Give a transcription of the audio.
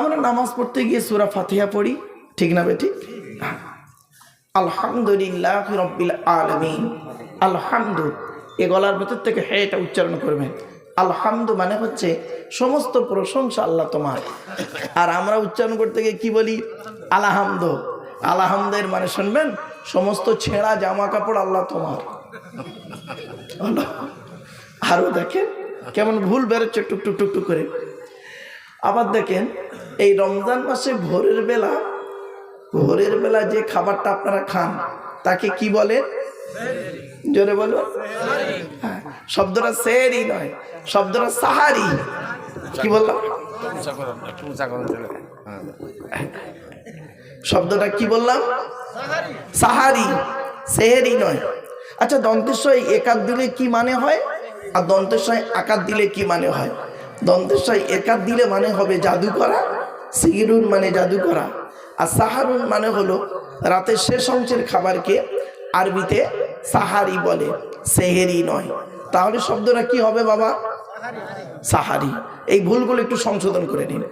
আমরা নামাজ পড়তে গিয়ে সুরা ফাতিহা পড়ি, ঠিক না বেটি? আলহামদুলিল্লাহ রব্বিল আলমিন। আলহামদু, এ গলার ভেতর থেকে হ্যাঁ এটা উচ্চারণ করবেন আলহামদু মানে হচ্ছে সমস্ত প্রশংসা আল্লাহ তোমার। আর আমরা উচ্চারণ করতে গিয়ে কি বলি? আলহামদ। আলহামদের মানে শুনবেন, সমস্ত ছেঁড়া জামা কাপড় আল্লাহ তোমার? আরও দেখেন, কেমন ভুল বেরোচ্ছে টুক টুক টুক করে। আবার দেখেন এই রমজান মাসে ভোরের বেলা ভোরের বেলা যে খাবারটা আপনারা খান তাকে কি বলে? জোরে বলো হ্যাঁ, শব্দটা সেরি নয় শব্দটা সাহারি। কি বললাম? শব্দটা কি বললাম? সাহারি সেহেরি নয়। আচ্ছা দন্তেশ্বয় একাত দিলে কি মানে হয়? আর দন্তেশ্বয় আকাত দিলে কি মানে হয়? দন্তেশ্বয় একাত দিলে মানে হবে জাদু করা সিগিরুন মানে জাদু করা। আর সাহারুন মানে হলো রাতের শেষ অংশের খাবারকে আরবিতে সাহারি বলে, সেহেরি নয়। তাহলে শব্দটা কি হবে বাবা? সাহারি। এই ভুলগুলো একটু সংশোধন করে নিন।